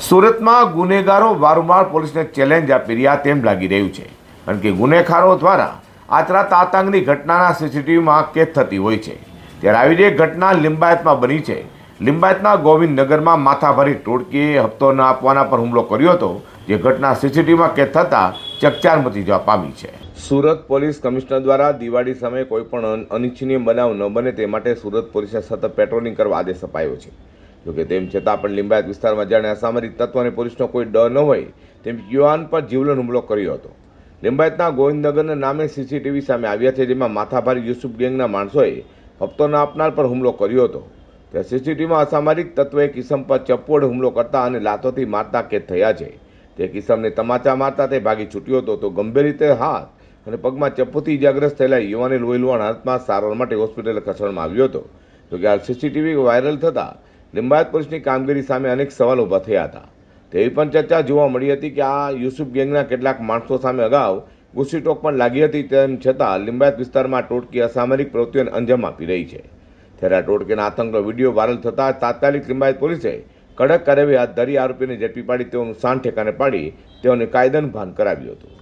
સુરતમાં ગુનેગારો વારંવાર પોલીસને ચેલેન્જ આપી રહ્યા તેમ લાગી રહ્યું છે. કારણ કે ગુનેખારો દ્વારા આતરા તાતાંગની ઘટનાના સીસીટીવીમાં કેદ થતી હોય છે. ત્યારે આવી જ ઘટના લિંબાયતમાં બની છે. લિંબાયતના ગોવિંદનગરમાં માથાભરી ટોળકીએ હપ્તો ન આપવાના પર હુમલો કર્યો હતો, જે ઘટના સીસીટીવીમાં કેદ થતાં ચકચાર મચી જવા પામી છે. સુરત પોલીસ કમિશનર દ્વારા દિવાળી સમયે કોઈ પણ અનિચ્છનીય બનાવ ન બને તે માટે સુરત પોલીસને સતત પેટ્રોલિંગ કરવા આદેશ અપાયો છે. જોકે તેમ છતાં પણ લિંબાયત વિસ્તારમાં જાણે અસામરિક તત્વ અને પોલીસનો કોઈ ડર ન હોય, તેમ યુવાન પર જીવલેણ હુમલો કર્યો હતો. લિંબાયતના ગોવિંદનગરના નામે સીસીટીવી સામે આવ્યા છે, જેમાં માથાભારી યુસુફ ગેંગના માણસોએ હપ્તો ન આપનાર પર હુમલો કર્યો હતો. ત્યાં સીસીટીવીમાં અસામરિક તત્વએ કિસમ પર ચપોડ હુમલો કરતા અને લાતોથી મારતા કેદ થયા છે. તે કિસમને તમાચા મારતા તે ભાગી છૂટ્યો હતો, તો ગંભીર રીતે હાથ અને પગમાં ચપ્પુથી ઇજાગ્રસ્ત થયેલા યુવાને લોહી હાથમાં સારવાર માટે હોસ્પિટલે ખસેડવામાં આવ્યો હતો. જોકે આ સીસીટીવી વાયરલ થતાં લિંબાયત પોલીસની કામગીરી સામે અનેક સવાલ ઊભા થયા હતા. તેવી પણ ચર્ચા જોવા મળી હતી કે આ યુસુફ ગેંગના કેટલાક માણસો સામે અગાઉ ગુસ્સીટોક પણ લાગી હતી, તેમ છતાં લિંબાયત વિસ્તારમાં ટોટકી અસામરિક પ્રવૃત્તિઓને અંજામ આપી રહી છે. ત્યારે આ ટોટકીના આતંકનો વીડિયો વાયરલ થતાં તાત્કાલિક લિંબાયત પોલીસે કડક કાર્યવાહી હાથ ધરી આરોપીને ઝડપી પાડી તેઓનું સાન ઠેકાને પાડી તેઓને કાયદાનું ભાન કરાવ્યું હતું.